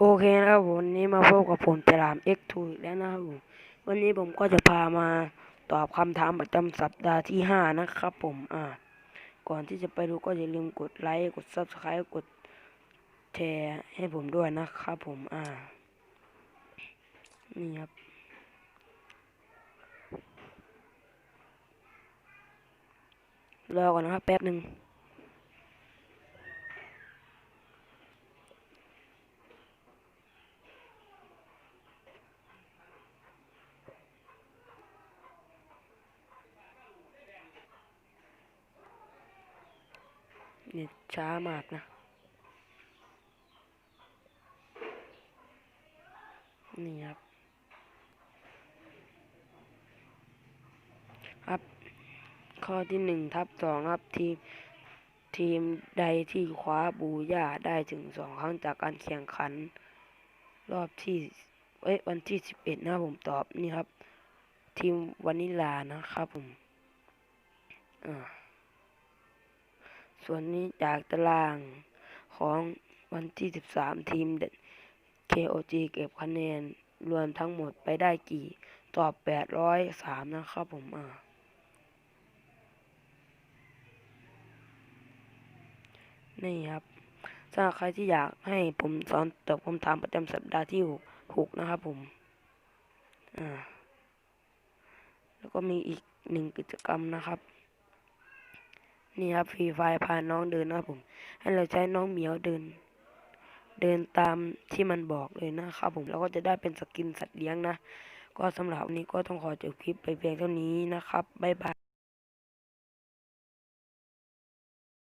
โอเครับวันนี้มาพบกับผมจราม X2 อีกแล้วนะครับผมวันนี้ผมก็จะพามาตอบคำถามประจำสัปดาห์ที่ห้านะครับผมอ่า ก่อนที่จะไปดูก็อย่าลืมกดไลค์กด Subscribe กดแชร์ให้ผมด้วยนะครับผมอ่า นี่ครับ รอก่อนนะครับแป๊บหนึ่ง นี่ช้ามากนะ นี่ครับ ครับ ข้อที่หนึ่งทับสองครับทีมทีมใดที่คว้าบูย่าได้ถึงสองครั้งจากการแข่งขัน รอบที่เอ้ยวันที่สิบเอ็ดนะผมตอบนี่ครับ ทีมวานิลานะครับผมอ่า ส่วนนี้จากตารางของวันที่ 13 ทีม KOG เก็บคะแนนรวมทั้งหมดไปได้กี่ตอบ 803 นะครับผมอ่านี่ครับถ้าใครที่อยากให้ผมสอนตอบคำถามประจำสัปดาห์ที่หกนะครับผม อ่า แล้วก็มีอีกหนึ่งกิจกรรมนะครับ นี่ครับฟรีไฟพาน้องเดินนะผม ให้เราใช้น้องเหมียวเดิน เดินตามที่มันบอกเลยนะครับผมแล้วก็จะได้เป็นสกินสัตว์เลี้ยงนะ ก็สำหรับวันนี้ก็ต้องขอจบคลิปไปเพียงเท่านี้นะครับบ๊ายบาย